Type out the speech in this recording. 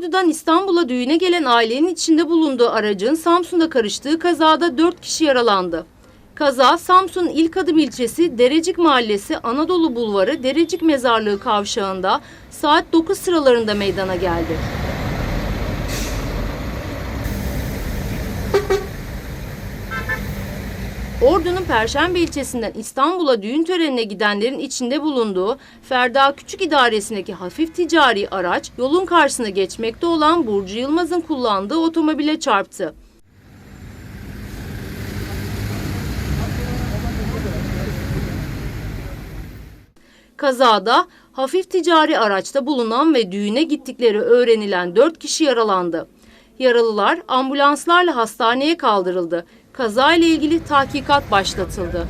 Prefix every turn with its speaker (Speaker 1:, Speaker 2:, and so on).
Speaker 1: Ordu'dan İstanbul'a düğüne gelen ailenin içinde bulunduğu aracın Samsun'da karıştığı kazada 4 kişi yaralandı. Kaza Samsun İlk Adım ilçesi Derecik Mahallesi Anadolu Bulvarı Derecik Mezarlığı kavşağında saat 9 sıralarında meydana geldi. Ordu'nun Perşembe ilçesinden İstanbul'a düğün törenine gidenlerin içinde bulunduğu Ferda Küçük İdaresi'ndeki hafif ticari araç yolun karşısına geçmekte olan Burcu Yılmaz'ın kullandığı otomobile çarptı. Kazada hafif ticari araçta bulunan ve düğüne gittikleri öğrenilen 4 kişi yaralandı. Yaralılar ambulanslarla hastaneye kaldırıldı. Kaza ile ilgili tahkikat başlatıldı.